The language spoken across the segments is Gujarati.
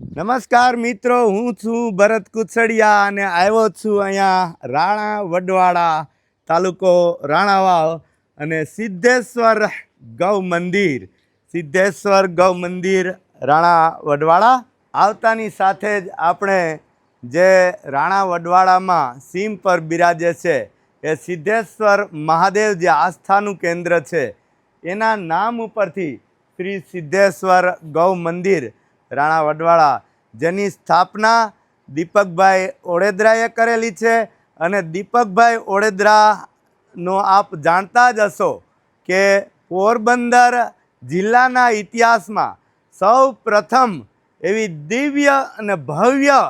નમસ્કાર મિત્રો, હું છું ભરત કુચડિયા અને આવ્યો છું અહીંયા રાણા વડવાડા તાલુકો રાણાવાવ અને સિદ્ધેશ્વર ગૌ મંદિર. સિદ્ધેશ્વર ગૌ મંદિર રાણા વડવાડા. આવતાની સાથે જ આપણે જે રાણા વડવાડામાં સીમ પર બિરાજે છે, એ સિદ્ધેશ્વર મહાદેવ જે આસ્થાનું કેન્દ્ર છે, એના નામ ઉપરથી શ્રી સિદ્ધેશ્વર ગૌ મંદિર રાણા વડવાળા જેની સ્થાપના દીપકભાઈ ઓળેદરાએ કરેલી છે અને દીપકભાઈ ઓળેદરાનો આપ જાણતા જ હશો કે પોરબંદર જિલ્લાના ઇતિહાસમાં સૌ પ્રથમ એવી દિવ્ય અને ભવ્ય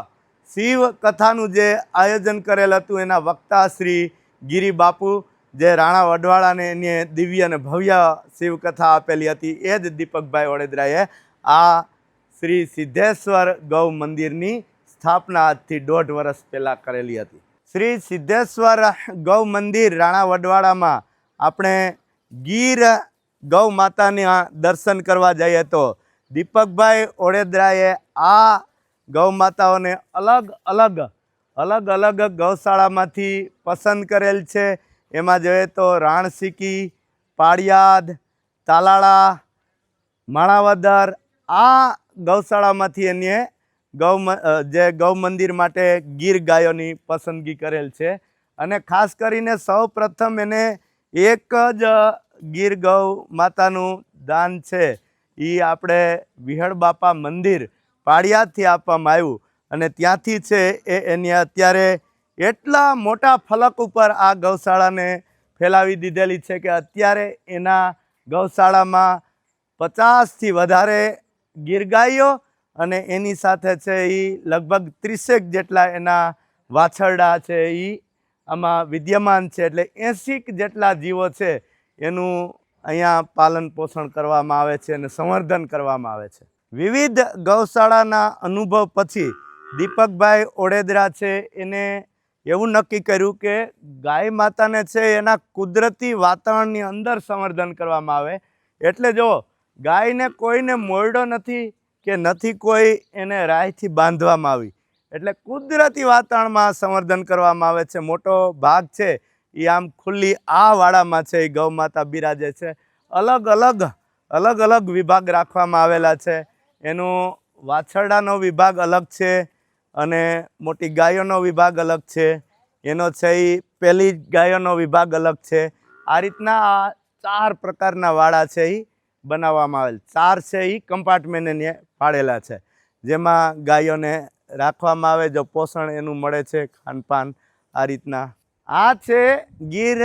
શિવ કથાનું જે આયોજન કરેલ હતું એના વક્તા શ્રી ગિરી બાપુ જે રાણા વડવાળાને એને દિવ્ય અને ભવ્ય શિવકથા આપેલી હતી, એ જ દીપકભાઈ વડોદરાએ આ શ્રી સિદ્ધેશ્વર ગૌ મંદિરની સ્થાપના આજથી દોઢ વર્ષ પહેલાં કરેલી હતી. શ્રી સિદ્ધેશ્વર ગૌ મંદિર રાણા વડવાડામાં આપણે ગીર ગૌ માતાના દર્શન કરવા જઈએ તો દીપકભાઈ ઓળેદરાએ આ ગૌ માતાઓને અલગ અલગ અલગ અલગ ગૌશાળામાંથી પસંદ કરેલ છે. એમાં જોઈએ તો રાણસીકી, પાળિયાદ, તાલાળા, માણાવદર આ ગૌશાળામાંથી એને ગૌ જે ગૌ મંદિર માટે ગીર ગાયોની પસંદગી કરેલ છે. અને ખાસ કરીને સૌ પ્રથમ એને એક જ ગીર ગૌ માતાનું દાન છે. એ આપણે વિહળ બાપા મંદિર પાળિયાદથી આપવામાં આવ્યું. અને ત્યાંથી છે એ એની અત્યારે એટલા મોટા ફલક ઉપર આ ગૌશાળાને ફેલાવી દીધેલી છે કે અત્યારે એના ગૌશાળામાં પચાસથી વધારે ગીર ગાયો અને એની સાથે છે એ લગભગ ત્રીસેક જેટલા એના વાછરડા છે એ આમાં વિદ્યમાન છે. એટલે એંસીક જેટલા જીવો છે એનું અહીંયા પાલન પોષણ કરવામાં આવે છે અને સંવર્ધન કરવામાં આવે છે. વિવિધ ગૌશાળાના અનુભવ પછી દીપકભાઈ ઓડેદરા છે એને એવું નક્કી કર્યું કે ગાય માતાને છે એના કુદરતી વાતાવરણની અંદર સંવર્ધન કરવામાં આવે. એટલે જો ગાયને કોઈને મોરડો નથી કે નથી કોઈ એને રાયથી બાંધવામાં આવી. એટલે કુદરતી વાતાવરણમાં સંવર્ધન કરવામાં આવે છે. મોટો ભાગ છે એ આમ ખુલ્લી આ વાડામાં છે એ ગૌ માતા બિરાજે છે. અલગ અલગ અલગ અલગ વિભાગ રાખવામાં આવેલા છે. એનું વાછરડાનો વિભાગ અલગ છે અને મોટી ગાયોનો વિભાગ અલગ છે. એનો છે એ પહેલી ગાયોનો વિભાગ અલગ છે. આ રીતના આ ચાર પ્રકારના વાડા છે એ બનાવવામાં આવેલ. ચાર છે એ કમ્પાર્ટમેન્ટને પાડેલા છે. જેમાં ગાયોને રાખવામાં આવે, જો પોષણ એનું મળે છે, ખાનપાન આ રીતના. આ છે ગીર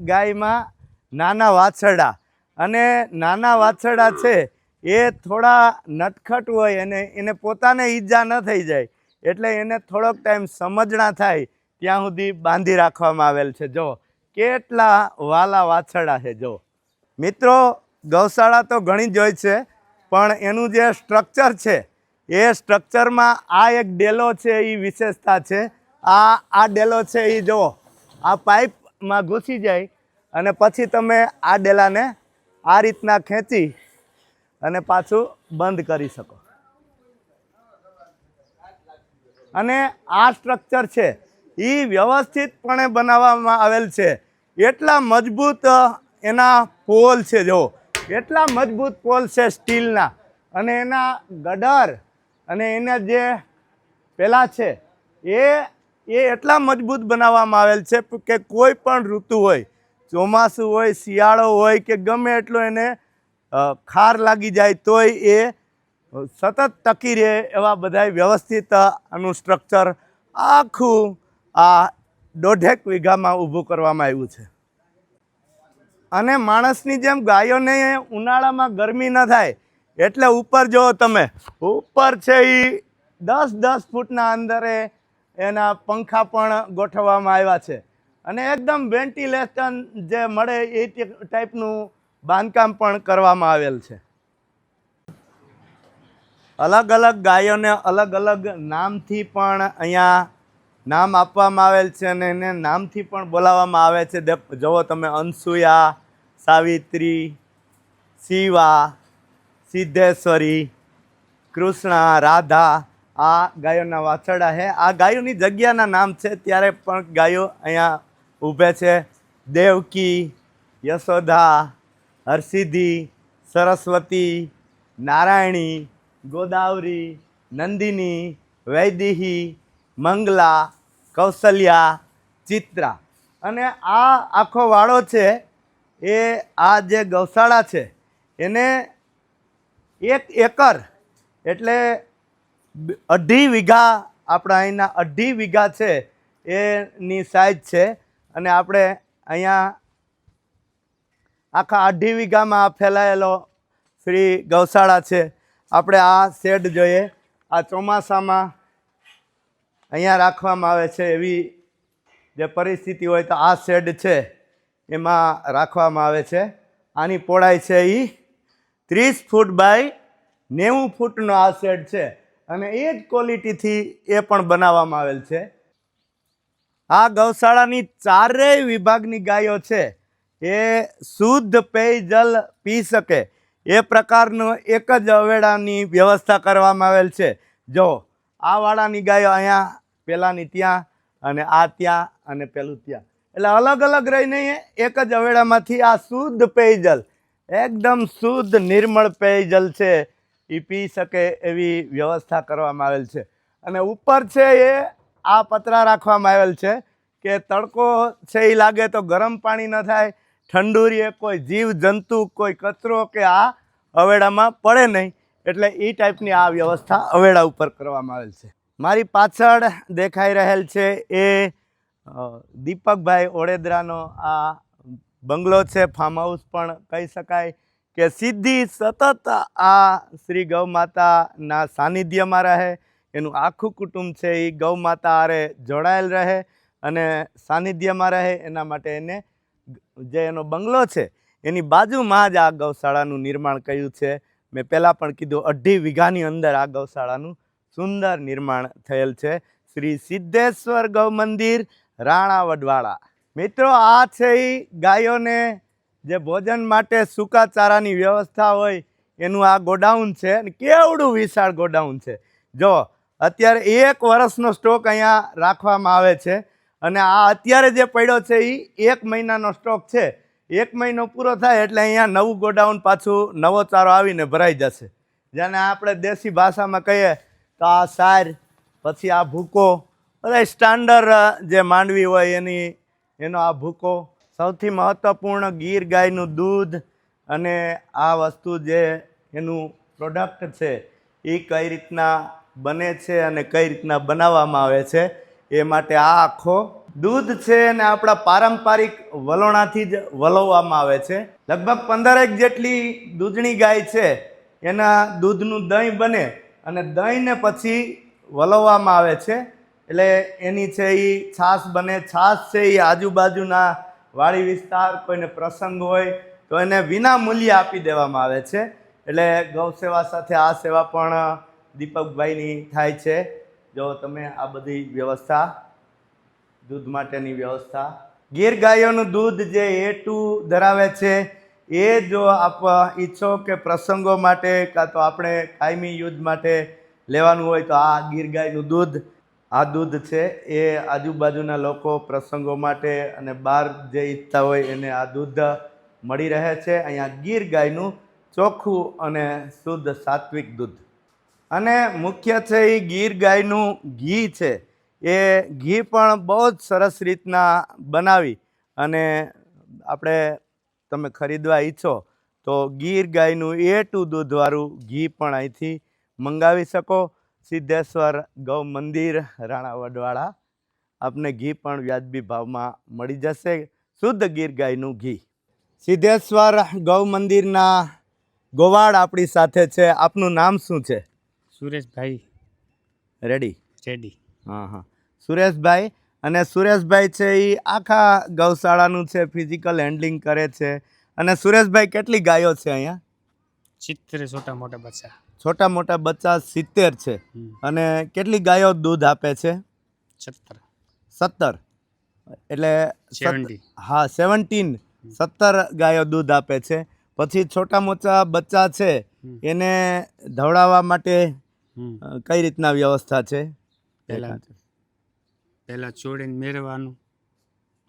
ગાયમાં નાના વાછરડા. અને નાના વાછરડા છે એ થોડા નટખટ હોય અને એને પોતાને ઈજા ન થઈ જાય. એટલે એને થોડોક ટાઈમ સમજણા થાય, ત્યાં સુધી બાંધી રાખવામાં આવેલ છે. જો, કેટલા વાલા વાછરડા છે, જો. મિત્રો ગૌશાળા તો ઘણી જ હોય છે, પણ એનું જે સ્ટ્રક્ચર છે, એ સ્ટ્રક્ચરમાં આ એક ડેલો છે, એ વિશેષતા છે. આ આ ડેલો છે, એ જુઓ, આ પાઇપમાં ઘૂસી જાય અને પછી તમે આ ડેલાને આ રીતના ખેંચી અને પાછું બંધ કરી શકો. અને આ સ્ટ્રક્ચર છે, એ વ્યવસ્થિતપણે બનાવવામાં આવેલ છે. એટલા મજબૂત એના પોલ છે જો એટલા મજબૂત પોલ છે સ્ટીલના. અને એના ગડર અને એના જે પેલા છે, એ એ એટલા મજબૂત બનાવવામાં આવેલ છે કે કોઈ પણ ઋતુ હોય, ચોમાસું હોય, શિયાળો હોય કે ગમે એટલો એને ખાર લાગી જાય તોય એ સતત ટકી રહે એવા બધા વ્યવસ્થિત આનું સ્ટ્રક્ચર આખું આ દોઢેક વીઘામાં ઊભું કરવામાં આવ્યું છે. અને માણસની જેમ ગાયોને ઉનાળામાં ગરમી ન થાય, એટલે ઉપર જો તમે. ઉપર છે એ દસ દસ ફૂટના અંદરે એના પંખા પણ ગોઠવવામાં આવ્યા છે. અને એકદમ વેન્ટિલેશન જે મળે એ ટાઈપનું બાંધકામ પણ કરવામાં આવેલ છે. અલગ અલગ ગાયોને અલગ અલગ નામથી પણ અહીંયા નામ આપવામાં આવેલ છે અને એને નામથી પણ બોલાવવામાં આવે છે. જુઓ તમે અનસુયા સાવિત્રી, શિવા, સિદ્ધેશ્વરી, કૃષ્ણ, રાધા, આ ગાયોના વાછરડા છે આ ગાયોની જગ્યાના નામ છે ત્યારે પણ ગાયો અહીંયા ઊભે છે. દેવકી, યશોદા, હરસિદ્ધિ, સરસ્વતી, નારાયણી, ગોદાવરી, નંદિની, વૈદેહી, મંગલા, કૌશલ્યા, ચિત્રા. અને આ આખો વાળો છે એ આ જે ગૌશાળા છે, એને એક એકર એટલે અઢી વીઘા, આપણા અહીંના અઢી વીઘા છે, એની સાઈઝ છે. અને આપણે અહીંયા આખા અઢી વીઘામાં આ ફેલાયેલો શ્રી ગૌશાળા છે. આપણે આ શેડ જોઈએ. આ ચોમાસામાં અહીંયા રાખવામાં આવે છે એવી જે પરિસ્થિતિ હોય તો આ શેડ છે. એમાં રાખવામાં આવે છે. આની પહોળાઈ છે એ ત્રીસ ફૂટ બાય નેવું ફૂટનો આ શેડ છે. અને એ જ ક્વોલિટીથી એ પણ બનાવવામાં આવેલ છે. આ ગૌશાળાની ચારેય વિભાગની ગાયો છે. એ શુદ્ધ પેયજલ પી શકે. એ પ્રકારનો એક જ અવેડાની વ્યવસ્થા કરવામાં આવેલ છે. જો, આ વાળાની ગાયો અહીંયા, પેલાની ત્યાં અને આ ત્યાં અને પેલું ત્યાં. એટલે અલગ અલગ રહીને એક જ અવેડામાંથી આ શુદ્ધ પેયજલ, એકદમ શુદ્ધ નિર્મળ પેયજલ છે એ પી શકે એવી વ્યવસ્થા કરવામાં આવેલ છે. અને ઉપર છે એ આ પતરા રાખવામાં આવેલ છે કે તડકો છે એ લાગે તો ગરમ પાણી ન થાય ઠંડુ રહે કોઈ જીવ, જંતુ, કોઈ કચરો કે આ અવેડામાં પડે નહીં. એટલે એ ટાઈપની આ વ્યવસ્થા અવેડા ઉપર કરવામાં આવેલ છે. મારી પાછળ દેખાઈ રહેલ છે એ દીપકભાઈ ઓળેદરાનો આ બંગલો છે ફાર્મ હાઉસ પણ કહી શકાય કે સીધી સતત આ શ્રી ગૌ માતાના સાનિધ્યમાં રહે. એનું આખું કુટુંબ છે એ ગૌ માતા હારે જોડાયેલ રહે અને સાનિધ્યમાં રહે. એના માટે એને જે એનો બંગલો છે, એની બાજુમાં જ આ ગૌશાળાનું નિર્માણ કર્યું છે. મેં પહેલાં પણ કીધું, અઢી વીઘાની અંદર આ ગૌશાળાનું સુંદર નિર્માણ થયેલ છે. શ્રી સિદ્ધેશ્વર ગૌ મંદિર રાણા વડવાળા. મિત્રો, આ છે એ ગાયોને જે ભોજન માટે સૂકા ચારાની વ્યવસ્થા હોય, એનું આ ગોડાઉન છે અને કેવડું વિશાળ ગોડાઉન છે. જો, અત્યારે એક વર્ષનો સ્ટોક અહીંયા રાખવામાં આવે છે અને આ અત્યારે જે પડ્યો છે એ એક મહિનાનો સ્ટોક છે. એક મહિનો પૂરો થાય એટલે અહીંયા નવું ગોડાઉન પાછું નવો ચારો આવીને ભરાઈ જશે. જેને આપણે દેશી ભાષામાં કહીએ તો આ સાર, પછી આ ભૂકો બધા સ્ટાન્ડર્ડ જે માંડવી હોય એની, એનો આ ભૂકો. સૌથી મહત્ત્વપૂર્ણ ગીર ગાયનું દૂધ અને આ વસ્તુ જે એનું પ્રોડક્ટ છે, એ કઈ રીતના બને છે અને કઈ રીતના બનાવવામાં આવે છે, એ માટે આ આખો દૂધ છે અને આપણા પારંપરિક વલોણાથી જ વલોવવામાં આવે છે. લગભગ પંદરેક જેટલી દૂધણી ગાય છે, એના દૂધનું દહીં બને અને દહીંને પછી વલોવવામાં આવે છે. એટલે એની છે એ છાશ બને છાશ છે એ આજુબાજુના વાડી વિસ્તાર, કોઈને પ્રસંગ હોય તો એને વિના મૂલ્ય આપી દેવામાં આવે છે. એટલે ગૌ સેવા સાથે આ સેવા પણ દીપકભાઈની થાય છે. જો તમે આ બધી વ્યવસ્થા, દૂધ માટેની વ્યવસ્થા ગીર ગાયોનું દૂધ જે એ ટુ ધરાવે છે, એ જો આપ ઈચ્છો કે પ્રસંગો માટે કાં તો આપણે કાયમી યુદ્ધ માટે લેવાનું હોય તો આ ગીર ગાયનું દૂધ આ દૂધ છે, એ આજુબાજુના લોકો પ્રસંગો માટે અને બહાર જે ઈચ્છતા હોય એને આ દૂધ મળી રહે છે. અહીંયા ગીર ગાયનું ચોખ્ખું અને શુદ્ધ સાત્વિક દૂધ. અને મુખ્ય છે એ ગીર ગાયનું ઘી છે. એ ઘી પણ બહુ જ સરસ રીતના બનાવી અને આપણે તમે ખરીદવા ઈચ્છો તો ગીર ગાયનું એ ટુ દૂધવાળું ઘી પણ અહીંથી મંગાવી શકો. સિદ્ધેશ્વર ગૌ મંદિર રાણા વડવાળા આપને ઘી પણ વ્યાજબી ભાવમાં મળી જશે. શુદ્ધ ગીર ગાયનું ઘી. સિદ્ધેશ્વર ગૌ મંદિરના ગોવાળ આપણી સાથે છે. આપનું નામ શું છે? સુરેશભાઈ. રેડી? રેડી. હા હા. સુરેશભાઈ અને સુરેશભાઈ છે એ આખા ગૌશાળાનું છે ફિઝિકલ હેન્ડલિંગ કરે છે. અને સુરેશભાઈ કેટલી ગાયો છે અહીંયા? સિત્તેર છોટા મોટા બચ્ચા. છોટા મોટા બચ્ચા સિત્તેર છે. અને કેટલી ગાયો દૂધ આપે છે? સત્તર. સત્તર. એટલે સત- 70. હા સેવન્ટીન સત્તર ગાયો દૂધ આપે છે. પછી છોટા મોટા બચ્ચા છે એને ધવડાવવા માટે કઈ રીતના વ્યવસ્થા છે? પહેલા પહેલા છોડીને મેળવાનું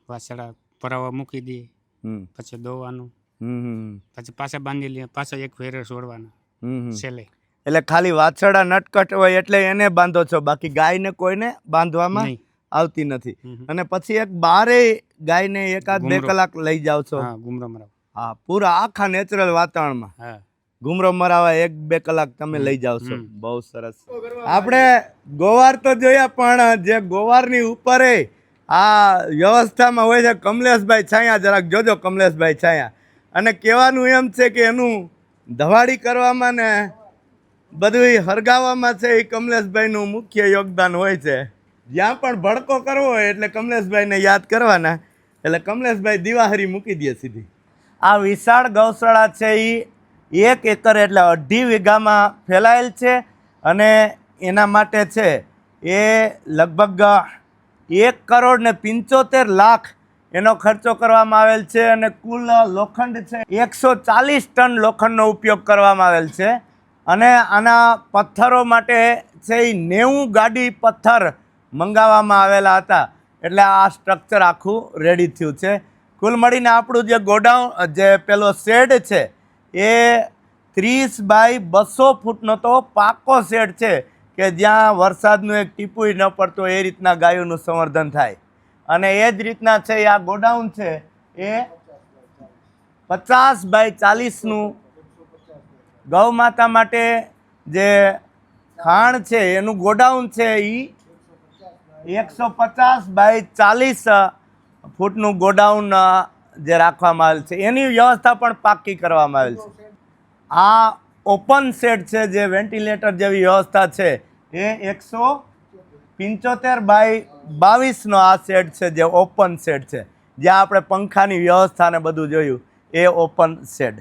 વાસળા પરાવા મૂકી દઈએ પછી દોવાનું પછી પાછા બાંધી લઈએ પાછા એક વેરે છોડવાના. છેલ્લે. એટલે ખાલી વાછરડા નટકટ હોય એટલે એને બાંધો છો. બાકી ગાયને કોઈને બાંધવામાં આવતી નથી. અને પછી એક બારે ગાયને એકાદ બે કલાક લઈ જાવ છો. હા પૂરા આખા નેચરલ વાતાવરણમાં. ઘુમરો મરાવા એક બે કલાક તમે લઈ જાવ છો. બહુ સરસ. આપણે ગોવાર તો જોયા પણ જે ગોવારની ઉપર આ વ્યવસ્થામાં હોય છે કમલેશભાઈ છાયા જરાક જોજો કમલેશભાઈ છાયા. અને કહેવાનું એમ છે કે એનું ધવાડી કરવામાં ને બધું હરગાવામાં છે એ કમલેશભાઈનું મુખ્ય યોગદાન હોય છે. જ્યાં પણ ભડકો કરવો હોય એટલે કમલેશભાઈને યાદ કરવાના. એટલે કમલેશભાઈ દિવાહરી મૂકી દે સીધી. આ વિશાળ ગૌશાળા છે એ એક એકર એટલે અઢી વીઘામાં ફેલાયેલ છે અને એના માટે છે એ લગભગ એક કરોડ ને પંચોતેર લાખ એનો ખર્ચો કરવામાં આવેલ છે અને કુલ લોખંડ છે એકસો ચાલીસ ટન લોખંડનો ઉપયોગ કરવામાં આવેલ છે. અને આના પથ્થરો માટે છે એ નેવું ગાડી પથ્થર મંગાવવામાં આવેલા હતા. એટલે આ સ્ટ્રક્ચર આખું રેડી થયું છે. કુલ મળીને આપણું જે ગોડાઉન, જે પેલો શેડ છે, એ ત્રીસ બાય બસો ફૂટનો તો પાકો શેડ છે કે જ્યાં વરસાદનું એક ટીપુય ન પડતો એ રીતના ગાયોનું સંવર્ધન થાય. અને એ જ રીતના છે આ ગોડાઉન છે, એ પચાસ બાય ચાલીસનું ગૌ માતા માટે જે ખાણ છે, એનું ગોડાઉન છે એ એકસો પચાસ બાય ચાલીસ ફૂટનું ગોડાઉન જે રાખવામાં આવેલ છે. એની વ્યવસ્થા પણ પાક્કી કરવામાં આવેલ છે. આ ઓપન સેટ છે, જે વેન્ટિલેટર જેવી વ્યવસ્થા છે, એ એકસો પંચોતેર બાય બાવીસનો આ સેટ છે, જે ઓપન સેટ છે. જ્યાં આપણે પંખાની વ્યવસ્થાને બધું જોયું, એ ઓપન શેડ.